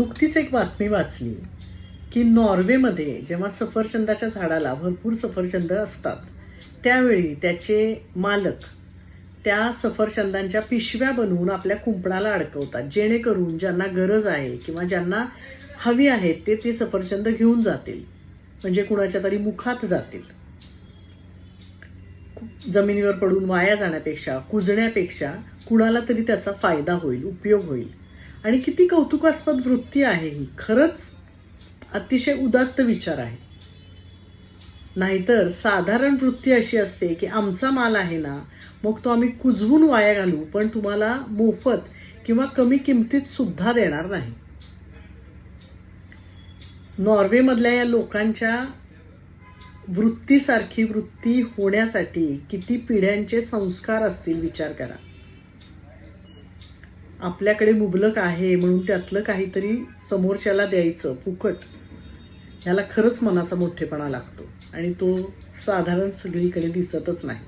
नुकतीच एक बातमी वाचली की नॉर्वेमध्ये जेव्हा सफरचंदाच्या झाडाला भरपूर सफरचंद असतात त्यावेळी त्याचे मालक त्या सफरचंदांच्या पिशव्या बनवून आपल्या कुंपणाला अडकवतात जेणेकरून ज्यांना गरज आहे किंवा ज्यांना हवी आहेत ते ते सफरचंद घेऊन जातील म्हणजे कुणाच्या तरी मुखात जातील. जमिनीवर पडून वाया जाण्यापेक्षा कुजण्यापेक्षा कुणाला तरी त्याचा फायदा होईल उपयोग होईल. आणि किती कौतुकास्पद वृत्ती आहे ही. खरंच अतिशय उदात्त विचार आहे. नाहीतर साधारण वृत्ती अशी असते की आमचा माल आहे ना मग तो आम्ही कुजवून वाया घालू पण तुम्हाला मोफत किंवा कमी किमतीत सुद्धा देणार नाही. नॉर्वेमधल्या या लोकांच्या वृत्तीसारखी वृत्ती होण्यासाठी किती पिढ्यांचे संस्कार असतील विचार करा. आपल्याकडे मुबलक आहे म्हणून त्यातलं काहीतरी समोरच्याला द्यायचं फुकट. ह्याला खरंच मनाचा मोठेपणा लागतो. आणि तो साधारण सगळीकडे दिसतच नाही.